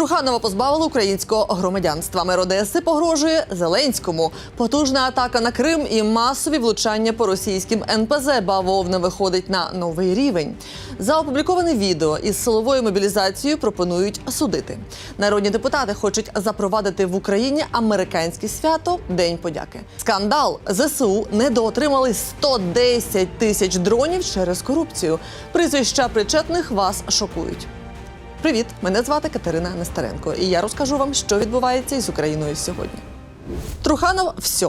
Труханова позбавили українського громадянства. Мер Одеси погрожує Зеленському. Потужна атака на Крим і масові влучання по російським НПЗ. Бавовна виходить на новий рівень. За опубліковане відео із силовою мобілізацією пропонують судити. Народні депутати хочуть запровадити в Україні американське свято День подяки. Скандал ЗСУ недоотримали 110 тисяч дронів через корупцію. Прізвища причетних вас шокують. Привіт! Мене звати Катерина Нестеренко, і я розкажу вам, що відбувається із Україною сьогодні. Труханов все.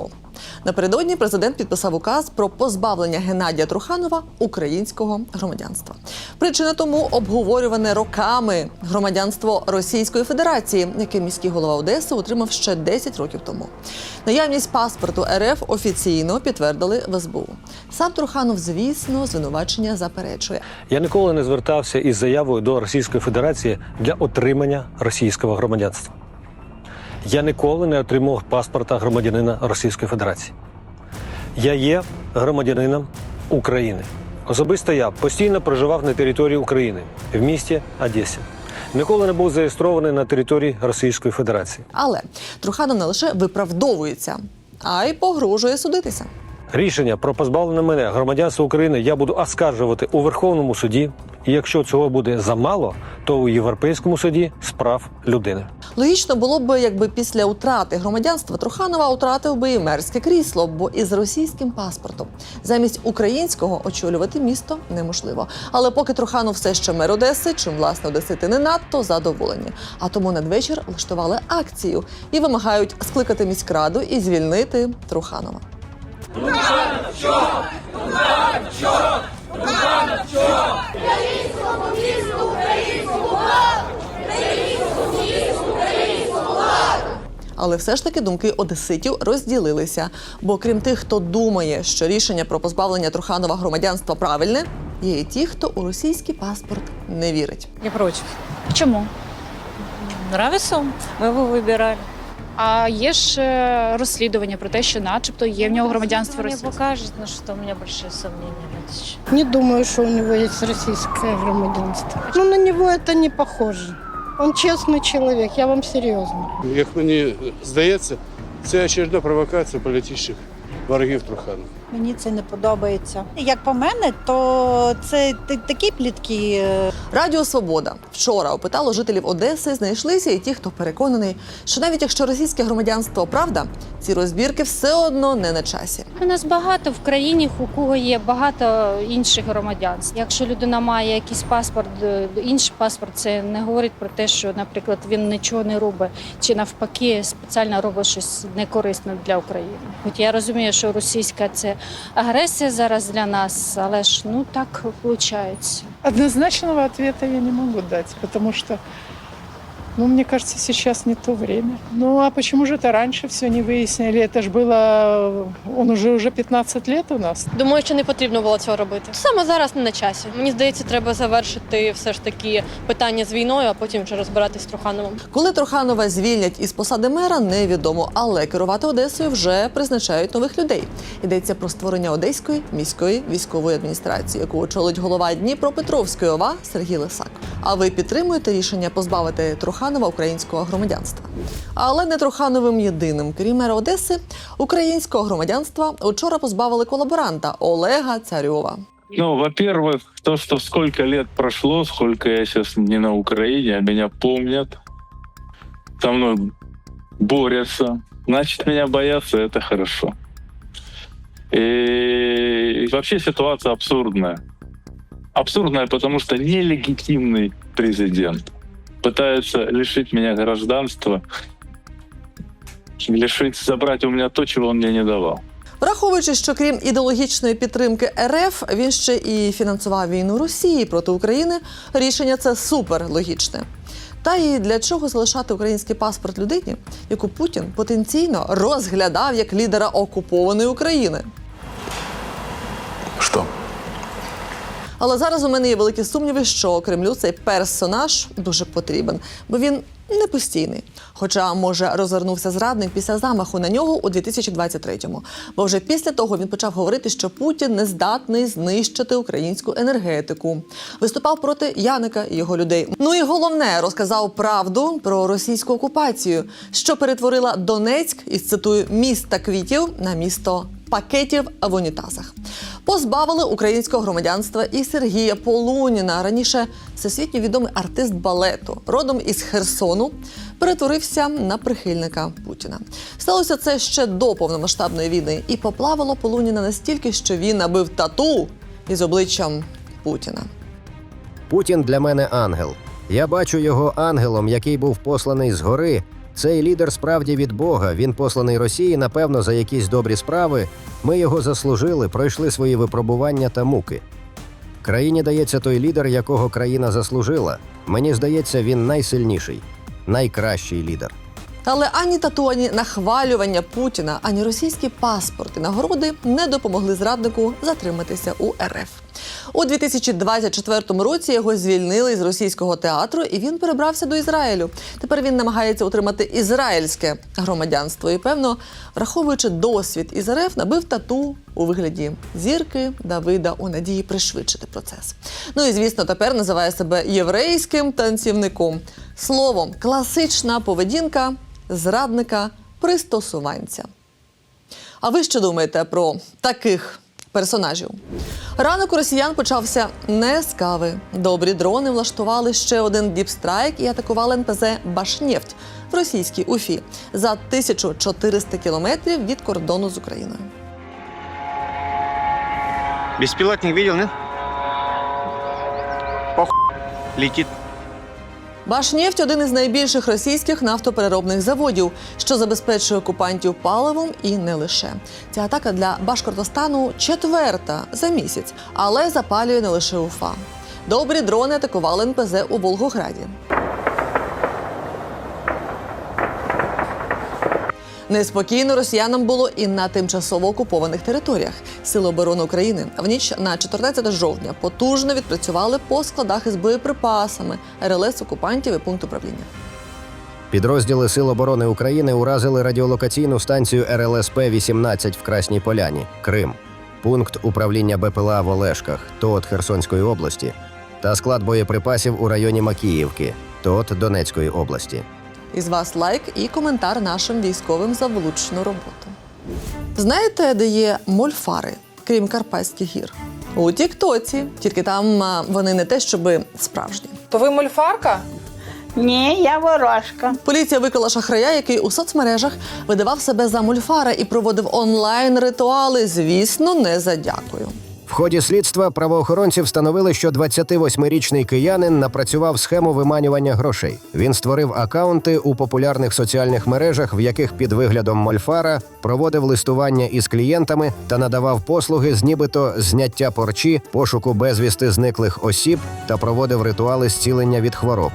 Напередодні президент підписав указ про позбавлення Геннадія Труханова українського громадянства. Причина тому обговорюване роками громадянство Російської Федерації, яке міський голова Одеси отримав ще 10 років тому. Наявність паспорту РФ офіційно підтвердили в СБУ. Сам Труханов, звісно, звинувачення заперечує. Я ніколи не звертався із заявою до Російської Федерації для отримання російського громадянства. Я ніколи не отримував паспорта громадянина Російської Федерації. Я є громадянином України. Особисто я постійно проживав на території України в місті Одесі. Ніколи не був зареєстрований на території Російської Федерації. Але Труханов не лише виправдовується, а й погрожує судитися. Рішення про позбавлення мене громадянства України я буду оскаржувати у Верховному суді. І якщо цього буде замало, то у Європейському суді з прав людини. Логічно було б, якби після утрати громадянства Труханова втратив би і мерське крісло, бо із російським паспортом замість українського очолювати місто неможливо. Але поки Труханов все ще мер Одеси, чим власне Одесити не надто задоволені. А тому надвечір влаштували акцію і вимагають скликати міськраду і звільнити Труханова. Але все ж таки думки одеситів розділилися. Бо крім тих, хто думає, що рішення про позбавлення Труханова громадянства правильне, є і ті, хто у російський паспорт не вірить. Я против. Чому? Нравится он? Мы его выбирали. А є ж е, розслідування про те, що, начебто, є в нього громадянство Мне Росії. покажет, но что у меня большие сомнения на этот счет. Не думаю, что у него есть российское громадянство. Ну, на него это не похоже. Он честный человек, я вам серьезно. Як мені здається, це очередна провокація політичних ворогів Труханова. Мені це не подобається. Як по мене, то це такі плітки. е, Радіо Свобода вчора опитало жителів Одеси. Знайшлися і ті, хто переконаний, що навіть якщо російське громадянство правда, ці розбірки все одно не на часі. У нас багато в країні, у кого є багато інших громадянств. Якщо людина має якийсь паспорт, е, інший паспорт, це не говорить про те, що, наприклад, він нічого не робить, чи навпаки спеціально робить щось некорисне для України. Хоч я розумію, що російська це агресія зараз для нас, але ж ну так виходить. Однозначного відповіді я не можу дати, тому что, ну, мне кажется, сейчас не то время. Ну, а почему же это раньше все не выяснили? Это же было, он уже уже 15 лет у нас. Думаю, що не потрібно було цього робити. Саме зараз не на часі. Мені здається, треба завершити все ж таки питання з війною, а потім вже розбиратись з Трухановим. Коли Труханова звільнять із посади мера, невідомо, але керувати Одесою вже призначають нових людей. Йдеться про створення Одеської міської військової адміністрації, яку очолить голова Дніпропетровської ОВА Сергій Лисак. А ви підтримуєте рішення позбавити Труханова українського громадянства? Але не Трухановим єдиним, крім мера Одеси, українського громадянства вчора позбавили колаборанта Олега Царьова. Ну, во-первых, то, что сколько лет прошло, сколько я сейчас не на Украине, а меня помнят, со мной борются, значит, меня боятся, это хорошо. И вообще ситуация абсурдная. Абсурдная, потому что нелегитимный президент пытается лишить меня гражданства, лишить, забрать у меня то, чего он мне не давал. Враховуючи, що крім ідеологічної підтримки РФ, він ще і фінансував війну Росії проти України, рішення це супер логічне. Та і для чого залишати український паспорт людині, яку Путін потенційно розглядав як лідера окупованої України? Что? Але зараз у мене є великі сумніви, що Кремлю цей персонаж дуже потрібен, бо він не постійний. Хоча, може, розвернувся зрадник після замаху на нього у 2023-му. Бо вже після того він почав говорити, що Путін не здатний знищити українську енергетику. Виступав проти Яника і його людей. Ну і головне, розказав правду про російську окупацію, що перетворила Донецьк із цитую міста квітів на місто пакетів в унітазах. Позбавили українського громадянства і Сергія Полуніна. Раніше всесвітньо відомий артист балету, родом із Херсону, перетворився на прихильника Путіна. Сталося це ще до повномасштабної війни, і поплавило Полуніна настільки, що він набив тату із обличчям Путіна. Путін для мене ангел. Я бачу його ангелом, який був посланий згори. Цей лідер справді від Бога. Він посланий Росії, напевно, за якісь добрі справи. Ми його заслужили, пройшли свої випробування та муки. Країні дається той лідер, якого країна заслужила. Мені здається, він найсильніший, найкращий лідер. Але ані тату, ані нахвалювання Путіна, ані російські паспорти нагороди не допомогли зраднику затриматися у РФ. У 2024 році його звільнили з російського театру, і він перебрався до Ізраїлю. Тепер він намагається отримати ізраїльське громадянство. І певно, враховуючи досвід із набив тату у вигляді зірки Давида у надії пришвидшити процес. Ну і звісно, тепер називає себе єврейським танцівником. Словом, класична поведінка зрадника пристосуванця. А ви що думаєте про таких персонажів? Ранок у росіян почався не з кави. Добрі дрони влаштували ще один діпстрайк і атакували НПЗ Башнефть в російській Уфі за 1400 кілометрів від кордону з Україною. Беспилотник видел, нет? Похуй. Летит. Башнефть один із найбільших російських нафтопереробних заводів, що забезпечує окупантів паливом і не лише. Ця атака для Башкортостану четверта за місяць, але запалює не лише Уфа. Добрі дрони атакували НПЗ у Волгограді. Неспокійно росіянам було і на тимчасово окупованих територіях. Сили оборони України в ніч на 14 жовтня потужно відпрацювали по складах із боєприпасами РЛС окупантів і пункт управління. Підрозділи Сил оборони України уразили радіолокаційну станцію РЛСП 18 в Красній Поляні, Крим, пункт управління БПЛА в Олешках, ТОТ Херсонської області, та склад боєприпасів у районі Макіївки, ТОТ Донецької області. Із вас лайк і коментар нашим військовим за влучну роботу. Знаєте, де є мольфари, крім Карпатських гір? У Тіктоці. Тільки там вони не те, щоб справжні. То ви мольфарка? Ні, я ворожка. Поліція викрила шахрая, який у соцмережах видавав себе за мульфара і проводив онлайн ритуали. Звісно, не за дякую. В ході слідства правоохоронці встановили, що 28-річний киянин напрацював схему виманювання грошей. Він створив акаунти у популярних соціальних мережах, в яких під виглядом мольфара проводив листування із клієнтами та надавав послуги з нібито зняття порчі, пошуку безвісти зниклих осіб та проводив ритуали зцілення від хвороб.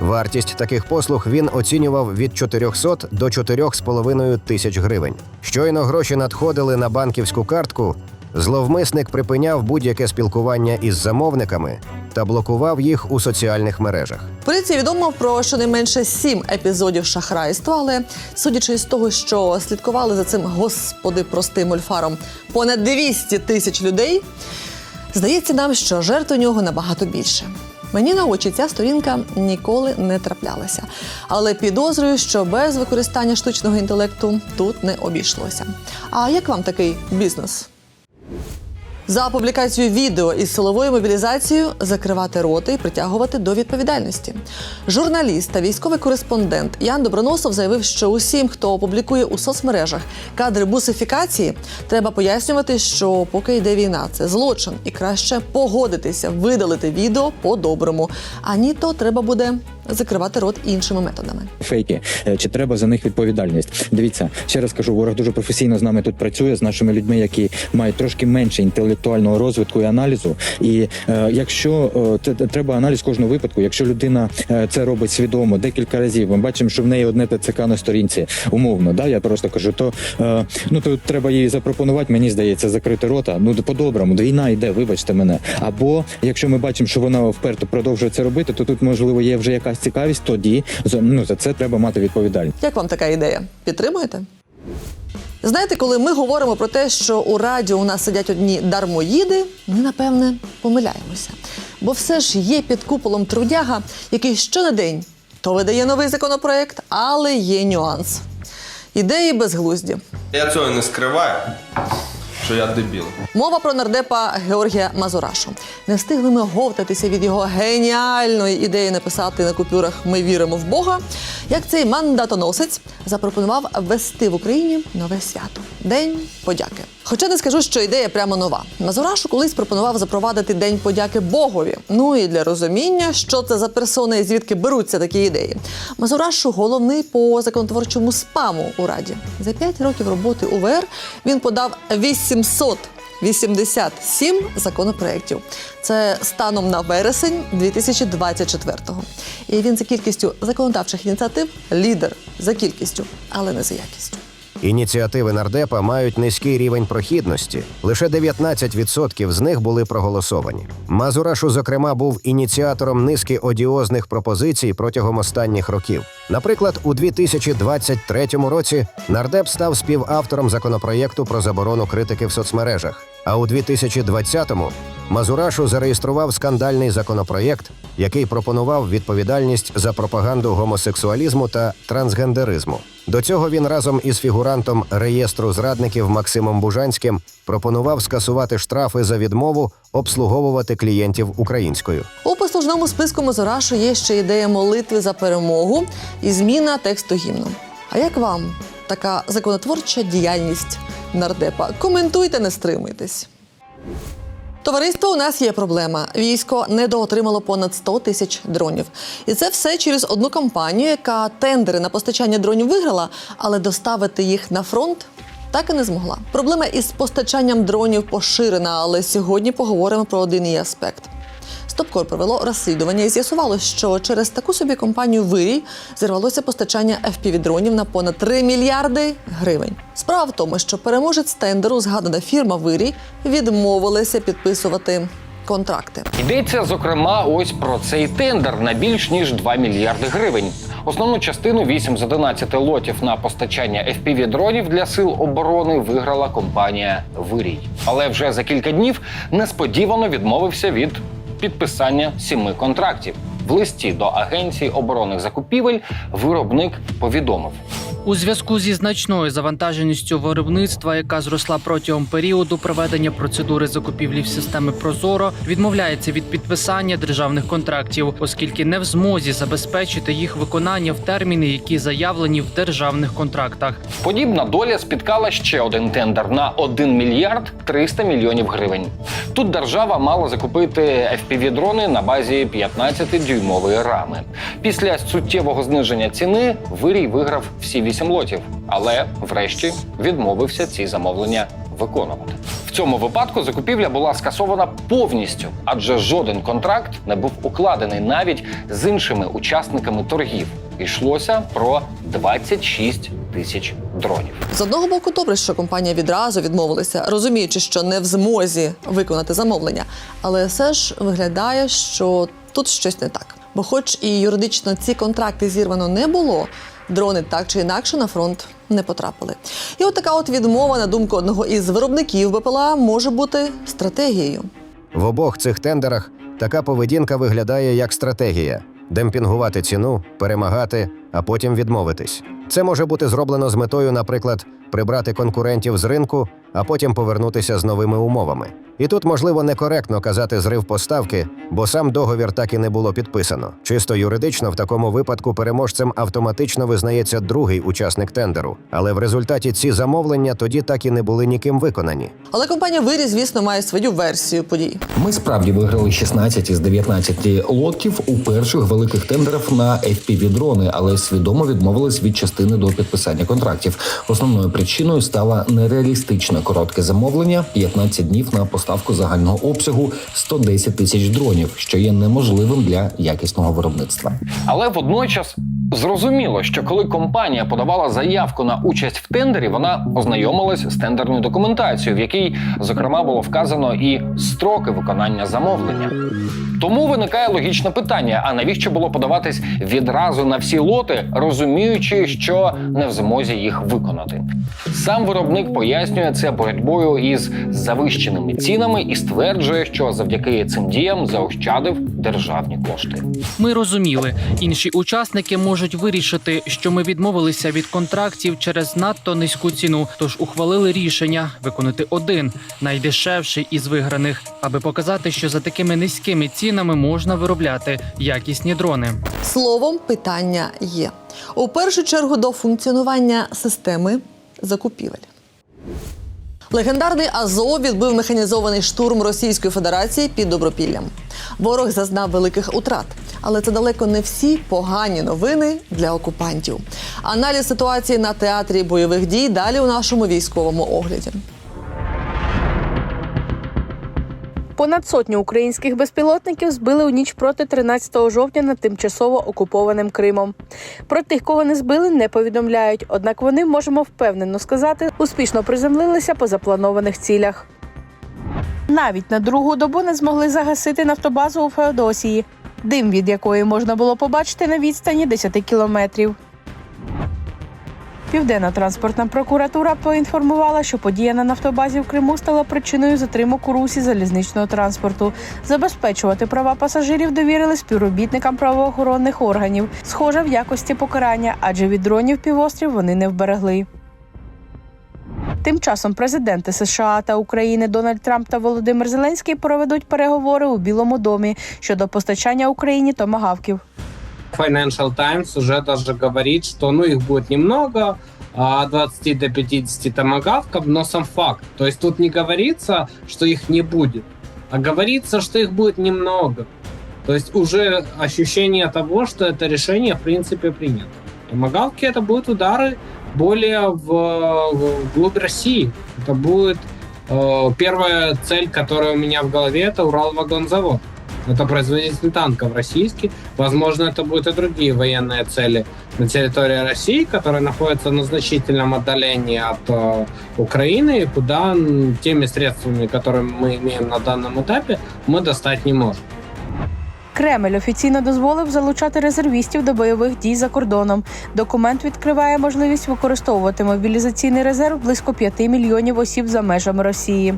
Вартість таких послуг він оцінював від 400 до 4,5 тисяч гривень. Щойно гроші надходили на банківську картку. Зловмисник припиняв будь-яке спілкування із замовниками та блокував їх у соціальних мережах. Поліції відомо про щонайменше сім епізодів шахрайства, але судячи з того, що слідкували за цим господи простим мольфаром понад 200 тисяч людей, здається нам, що жертв у нього набагато більше. Мені на очі ця сторінка ніколи не траплялася, але підозрюю, що без використання штучного інтелекту тут не обійшлося. А як вам такий бізнес? За публікацію відео із силовою мобілізацією закривати роти і притягувати до відповідальності. Журналіст та військовий кореспондент Ян Доброносов заявив, що усім, хто опублікує у соцмережах кадри бусифікації, треба пояснювати, що поки йде війна, це злочин, і краще погодитися видалити відео по-доброму. А ні, то треба буде закривати рот іншими методами. фейки, е, чи треба за них відповідальність. Дивіться, ще раз кажу, ворог дуже професійно з нами тут працює з нашими людьми, які мають трошки менше інтелектуального розвитку і аналізу. І е, якщо е, треба аналіз кожного випадку, якщо людина е, це робить свідомо декілька разів, ми бачимо, що в неї одне ТЦК на сторінці, умовно, да, я просто кажу, то е, ну то треба їй запропонувати, мені здається, закрити рота. Ну по-доброму, війна йде, вибачте мене. Або якщо ми бачимо, що вона вперто продовжує це робити, то тут можливо є вже якась цікавість, тоді за- ну за це треба мати відповідальність. Як вам така ідея? Підтримуєте? Знаєте, коли ми говоримо про те, що у радіо у нас сидять одні дармоїди, ми напевне помиляємося. Бо все ж є під куполом трудяга, який щонедень то видає новий законопроект, але є нюанс. Ідеї безглузді. Я цього не скриваю, що я дебіл. Мова про нардепа Георгія Мазурашу. Не встигли ми говтатися від його геніальної ідеї написати на купюрах Ми віримо в Бога. Як цей мандатоносець запропонував ввести в Україні нове свято День подяки. Хоча не скажу, що ідея прямо нова. Мазурашу колись пропонував запровадити День подяки Богові. Ну і для розуміння, що це за персони і звідки беруться такі ідеї. Мазурашу головний по законотворчому спаму у раді. За п'ять років роботи УВР він подав 887 законопроєктів. Це станом на вересень 2024-го. І він за кількістю законодавчих ініціатив лідер за кількістю, але не за якістю. Ініціативи нардепа мають низький рівень прохідності. Лише 19% з них були проголосовані. Мазурашу, зокрема, був ініціатором низки одіозних пропозицій протягом останніх років. Наприклад, у 2023 році нардеп став співавтором законопроєкту про заборону критики в соцмережах. А у 2020-му Мазурашу зареєстрував скандальний законопроєкт, який пропонував відповідальність за пропаганду гомосексуалізму та трансгендеризму. До цього він разом із фігурантом реєстру зрадників Максимом Бужанським пропонував скасувати штрафи за відмову обслуговувати клієнтів українською. У послужному списку Мазурашу є ще ідея молитви за перемогу і зміна тексту гімну. А як вам така законотворча діяльність нардепа? Коментуйте, не стримуйтесь. Товариство, у нас є проблема. Військо недоотримало понад 100 тисяч дронів. І це все через одну компанію, яка тендери на постачання дронів виграла, але доставити їх на фронт так і не змогла. Проблема із постачанням дронів поширена, але сьогодні поговоримо про один її аспект. Стопкор провело розслідування і з'ясувало, що через таку собі компанію Вирій зірвалося постачання FPV-дронів на понад 3 мільярди гривень. Справа в тому, що переможець тендеру, згадана фірма Вирій, відмовилася підписувати контракти. Йдеться зокрема ось про цей тендер на більш ніж 2 мільярди гривень. Основну частину 8 з 11 лотів на постачання fpv дронів для сил оборони виграла компанія Вирій. Але вже за кілька днів несподівано відмовився від підписання сіми контрактів. В листі до Агенції оборонних закупівель виробник повідомив. У зв'язку зі значною завантаженістю виробництва, яка зросла протягом періоду проведення процедури закупівлі в системи Прозоро, відмовляється від підписання державних контрактів, оскільки не в змозі забезпечити їх виконання в терміни, які заявлені в державних контрактах. Подібна доля спіткала ще один тендер на 1 мільярд 300 мільйонів гривень. Тут держава мала закупити FPV-дрони на базі 15-дюймової рами. Після суттєвого зниження ціни вирій виграв всі 8 лотів, але врешті відмовився ці замовлення виконувати. В цьому випадку закупівля була скасована повністю, адже жоден контракт не був укладений навіть з іншими учасниками торгів. Йшлося про 26 тисяч дронів. З одного боку, добре, що компанія відразу відмовилася, розуміючи, що не в змозі виконати замовлення. Але все ж виглядає, що тут щось не так. Бо, хоч і юридично ці контракти зірвано не було, дрони так чи інакше на фронт не потрапили. І от така от відмова, на думку одного із виробників БПЛА, може бути стратегією. В обох цих тендерах така поведінка виглядає як стратегія: демпінгувати ціну, перемагати, а потім відмовитись. Це може бути зроблено з метою, наприклад, прибрати конкурентів з ринку, а потім повернутися з новими умовами. І тут, можливо, некоректно казати зрив поставки, бо сам договір так і не було підписано. Чисто юридично в такому випадку переможцем автоматично визнається другий учасник тендеру, але в результаті ці замовлення тоді так і не були ніким виконані. Але компанія Вирі, звісно, має свою версію подій. Ми справді виграли 16 із 19 лотів у перших великих тендерах на FPV-дрони, але свідомо відмовились від частини до підписання контрактів. Основною причиною стала нереалістичне коротке замовлення 15 днів на поставку загального обсягу 110 тисяч дронів, що є неможливим для якісного виробництва. Але водночас зрозуміло, що коли компанія подавала заявку на участь в тендері, вона ознайомилась з тендерною документацією, в якій зокрема було вказано і строки виконання замовлення. Тому виникає логічне питання: а навіщо було подаватись відразу на всі лоти, розуміючи, що не в змозі їх виконати? Сам виробник пояснює це боротьбою із завищеними цінами і стверджує, що завдяки цим діям заощадив державні кошти. Ми розуміли, інші учасники можуть вирішити, що ми відмовилися від контрактів через надто низьку ціну, тож ухвалили рішення виконати один найдешевший із виграних, аби показати, що за такими низькими цінами можна виробляти якісні дрони. Словом, питання є. У першу чергу до функціонування системи закупівель. Легендарний Азов відбив механізований штурм Російської Федерації під Добропіллям. Ворог зазнав великих утрат, але це далеко не всі погані новини для окупантів. Аналіз ситуації на театрі бойових дій далі у нашому військовому огляді. Понад сотню українських безпілотників збили у ніч проти 13 жовтня над тимчасово окупованим Кримом. Про тих, кого не збили, не повідомляють. Однак вони можемо впевнено сказати, успішно приземлилися по запланованих цілях. Навіть на другу добу не змогли загасити нафтобазу у Феодосії, дим від якої можна було побачити на відстані 10 кілометрів. Південна транспортна прокуратура поінформувала, що подія на нафтобазі в Криму стала причиною затримок у русі залізничного транспорту. Забезпечувати права пасажирів довірили співробітникам правоохоронних органів, схоже в якості покарання, адже від дронів півострів вони не вберегли. Тим часом президенти США та України Дональд Трамп та Володимир Зеленський проведуть переговори у Білому домі щодо постачання Україні томагавків. Financial Times уже даже говорит, что ну их будет немного, а, от 20 до 50 томагавков, но сам факт. То есть тут не говорится, что их не будет, а говорится, что их будет немного. То есть уже ощущение того, что это решение в принципе принято. Томагавки это будут удары более в, в глубь России. Это будет э, первая цель, которая у меня в голове, это Уралвагонзавод. Это производитель танков российский. Возможно, это будут и другие военные цели на территории России, которые находятся на значительном отдалении от э, Украины, куда м, теми средствами, которые мы имеем на данном этапе, мы достать не можем. Кремль офіційно дозволив залучати резервістів до бойових дій за кордоном. Документ відкриває можливість використовувати мобілізаційний резерв близько 5 мільйонів осіб за межами Росії.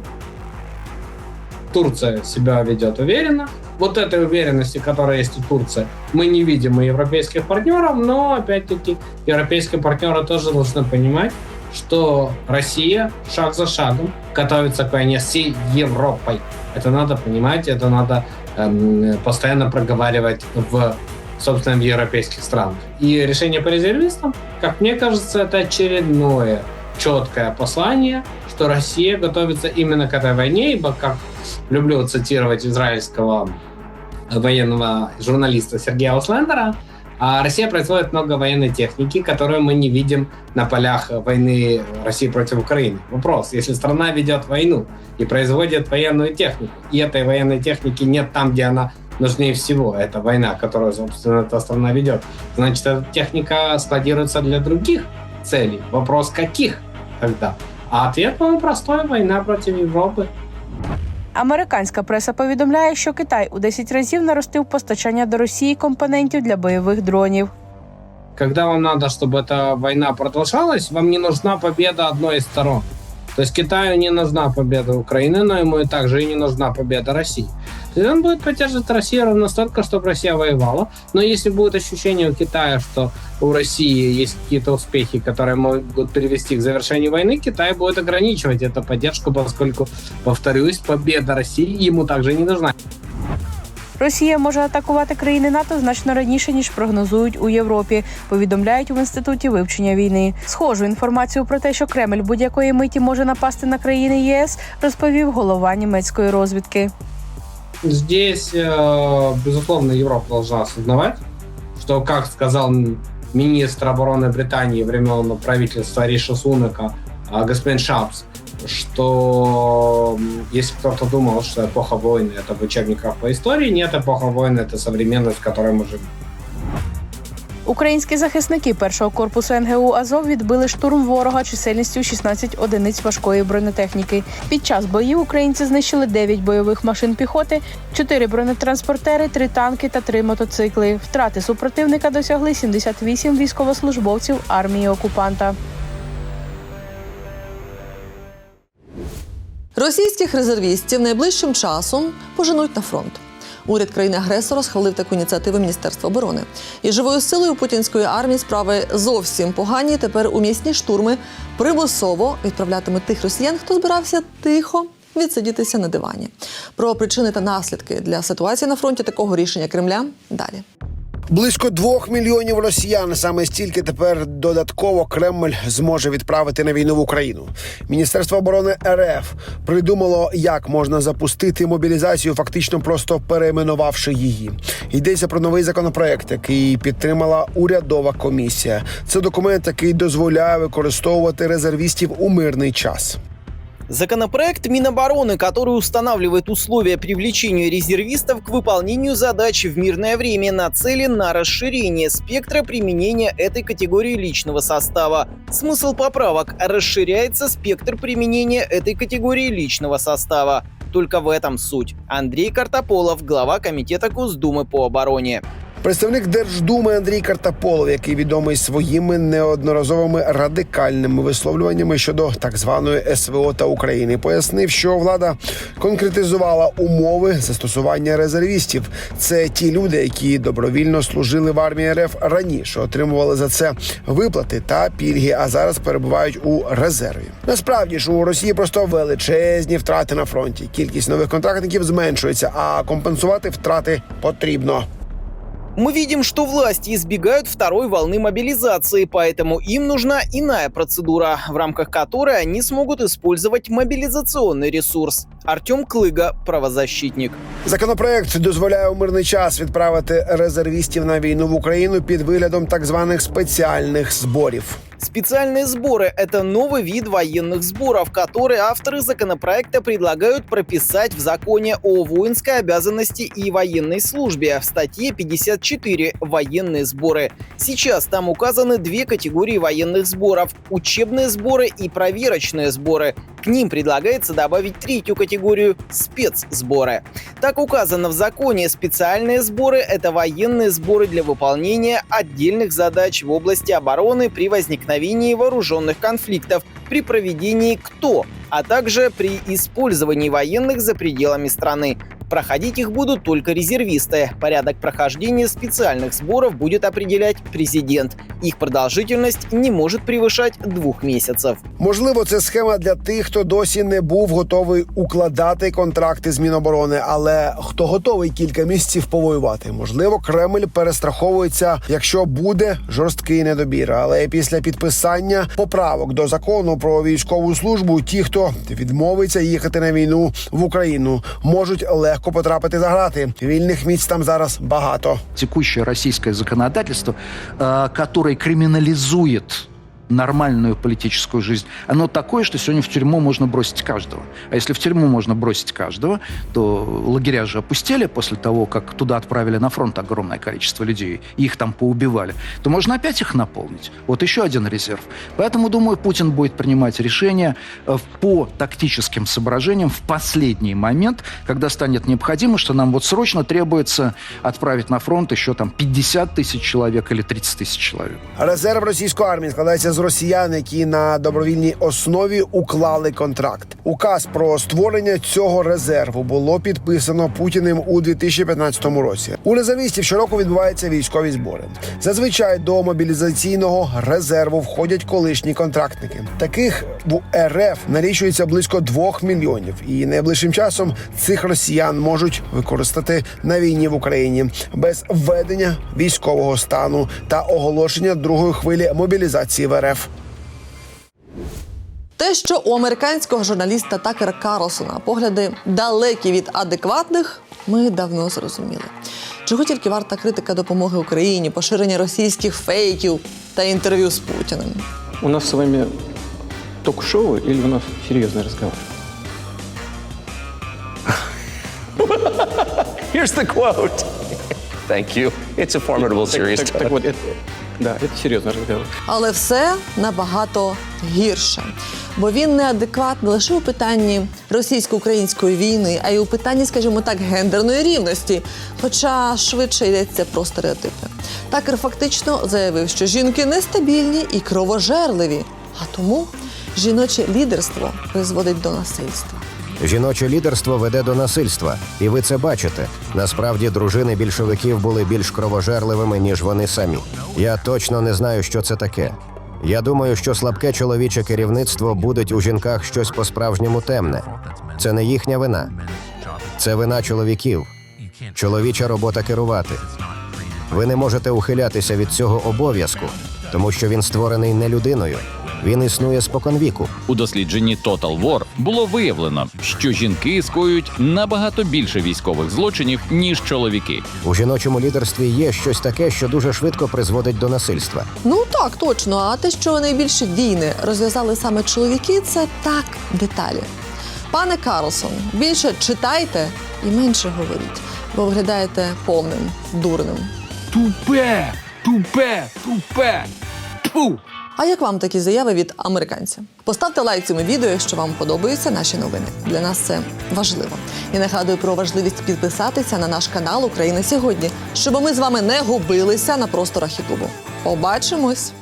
Турция себя ведет уверенно. Вот этой уверенности, которая есть у Турции, мы не видим у европейских партнеров, но опять-таки европейские партнеры тоже должны понимать, что Россия шаг за шагом готовится к войне с Европой. Это надо понимать, это надо эм, постоянно проговаривать в собственно, в европейских странах. И решение по резервистам, как мне кажется, это очередное четкое послание, что Россия готовится именно к этой войне, ибо, как люблю цитировать израильского военного журналиста Сергея Услендера, а Россия производит много военной техники, которую мы не видим на полях войны России против Украины. Вопрос, если страна ведет войну и производит военную технику, и этой военной техники нет там, где она нужнее всего, это война, которую, собственно, эта страна ведет, значит, эта техника складируется для других целей. Вопрос, каких тогда? А ответ, по-моему, простой. Война против Европы. Американська преса повідомляє, що Китай у 10 разів наростив постачання до Росії компонентів для бойових дронів. Когда вам надо, чтобы эта война продолжалась, вам не нужна победа одной из сторон. То есть Китаю не нужна победа Украины, но ему и также и не нужна победа России. То есть он будет поддерживать Россию ровно столько, чтобы Россия воевала. Но если будет ощущение у Китая, что у России есть какие-то успехи, которые могут привести к завершению войны, Китай будет ограничивать эту поддержку, поскольку, повторюсь, победа России ему также не нужна. Росія може атакувати країни НАТО значно раніше ніж прогнозують у Європі. Повідомляють в інституті вивчення війни. Схожу інформацію про те, що Кремль будь-якої миті може напасти на країни ЄС, розповів голова німецької розвідки. Здесь, э, безусловно, Европа должна осознавать, что, как сказал министр обороны Британии времен правительства Риша Сунака, господин Шапс, что м, если кто-то думал, что эпоха войны это в учебниках по истории, нет, эпоха войны это современность, в которой мы живем. Українські захисники першого корпусу НГУ Азов відбили штурм ворога чисельністю 16 одиниць важкої бронетехніки. Під час боїв українці знищили 9 бойових машин піхоти, 4 бронетранспортери, 3 танки та 3 мотоцикли. Втрати супротивника досягли 78 військовослужбовців армії окупанта. Російських резервістів найближчим часом поженуть на фронт. Уряд країни-агресора схвалив таку ініціативу Міністерства оборони. І живою силою путінської армії справи зовсім погані. Тепер у м'ясні штурми примусово відправлятимуть тих росіян, хто збирався тихо відсидітися на дивані. Про причини та наслідки для ситуації на фронті такого рішення Кремля далі. Близько двох мільйонів росіян саме стільки тепер додатково Кремль зможе відправити на війну в Україну. Міністерство оборони РФ придумало, як можна запустити мобілізацію, фактично просто перейменувавши її. Йдеться про новий законопроект, який підтримала урядова комісія. Це документ, який дозволяє використовувати резервістів у мирний час. Законопроект Минобороны, который устанавливает условия привлечения резервистов к выполнению задач в мирное время, нацелен на расширение спектра применения этой категории личного состава. Смысл поправок – расширяется спектр применения этой категории личного состава. Только в этом суть. Андрей Картополов, глава Комитета Госдумы по обороне. Представник Держдуми Андрій Картаполов, який відомий своїми неодноразовими радикальними висловлюваннями щодо так званої СВО та України, пояснив, що влада конкретизувала умови застосування резервістів. Це ті люди, які добровільно служили в армії РФ раніше, отримували за це виплати та пільги, а зараз перебувають у резерві. Насправді ж у Росії просто величезні втрати на фронті. Кількість нових контрактників зменшується, а компенсувати втрати потрібно. Мы видим, что власти избегают второй волны мобилизации, поэтому им нужна иная процедура, в рамках которой они смогут использовать мобилизационный ресурс. Артем Клыга, правозащитник. Законопроект дозволяє у мирний час відправити резервістів на війну в Україну під виглядом так званих спеціальних зборів. Специальные сборы – это новый вид военных сборов, которые авторы законопроекта предлагают прописать в законе о воинской обязанности и военной службе в статье 54 «Военные сборы». Сейчас там указаны две категории военных сборов – учебные сборы и проверочные сборы. К ним предлагается добавить третью категорию – спецсборы. Так указано в законе, специальные сборы – это военные сборы для выполнения отдельных задач в области обороны при возникновении вооруженных конфликтов, при проведении КТО, а также при использовании военных за пределами страны. Проходить их будут только резервисты. Порядок прохождения специальных сборов будет определять президент. Их продолжительность не может превышать двух месяцев. Можливо, це схема для тих, хто досі не був готовий укладати контракти з Міноборони, але хто готовий кілька місяців повоювати. Можливо, Кремль перестраховується, якщо буде жорсткий недобір. Але після підписання поправок до закону про військову службу, ті, хто відмовиться їхати на війну в Україну, можуть легко потрапити за грати. Вільних місць там зараз багато. текущее російське законодательство, э, которое криминализует нормальную политическую жизнь, оно такое, что сегодня в тюрьму можно бросить каждого. А если в тюрьму можно бросить каждого, то лагеря же опустили после того, как туда отправили на фронт огромное количество людей, и их там поубивали, то можно опять их наполнить. Вот еще один резерв. Поэтому, думаю, Путин будет принимать решения э, по тактическим соображениям в последний момент, когда станет необходимо, что нам вот срочно требуется отправить на фронт еще там 50 тысяч человек или 30 тысяч человек. Резерв російської армії складається з росіян, які на добровільній основі уклали контракт. Указ про створення цього резерву було підписано Путіним у 2015 році. У резервістів щороку відбуваються військові збори. Зазвичай до мобілізаційного резерву входять колишні контрактники. Таких в РФ налічується близько двох мільйонів, і найближчим часом цих росіян можуть використати на війні в Україні без введення військового стану та оголошення другої хвилі мобілізації в РФ. Те, що у американського журналіста Такера Карлсона погляди далекі від адекватних, ми давно зрозуміли. Чого тільки варта критика допомоги Україні, поширення російських фейків та інтерв'ю з Путіним. У нас с вами ток-шоу или у нас серьезный разговор? Here's the quote. Thank you. It's a formidable series. Так, да, это серьезный разговор. Але все набагато гірше. Бо він неадекватний не лише у питанні російсько-української війни, а й у питанні, скажімо так, гендерної рівності. Хоча швидше йдеться про стереотипи. Такер фактично заявив, що жінки нестабільні і кровожерливі, а тому жіноче лідерство призводить до насильства. Жіноче лідерство веде до насильства, і ви це бачите. Насправді, дружини більшовиків були більш кровожерливими, ніж вони самі. Я точно не знаю, що це таке. Я думаю, що слабке чоловіче керівництво будить у жінках щось по-справжньому темне. Це не їхня вина. Це вина чоловіків. Чоловіча робота керувати. Ви не можете ухилятися від цього обов'язку, тому що він створений не людиною. Він існує споконвіку. У дослідженні Total War було виявлено, що жінки скоюють набагато більше військових злочинів ніж чоловіки. У жіночому лідерстві є щось таке, що дуже швидко призводить до насильства. Ну так, точно. А те, що найбільше війни розв'язали саме чоловіки, це так деталі. Пане Карлсон, більше читайте і менше говоріть, бо виглядаєте повним дурним. Тупе, тупе, тупе. Тьфу! А як вам такі заяви від американця? Поставте лайк цьому відео, якщо вам подобаються наші новини. Для нас це важливо. І нагадую про важливість підписатися на наш канал Україна сьогодні, щоб ми з вами не губилися на просторах Ютубу. Побачимось!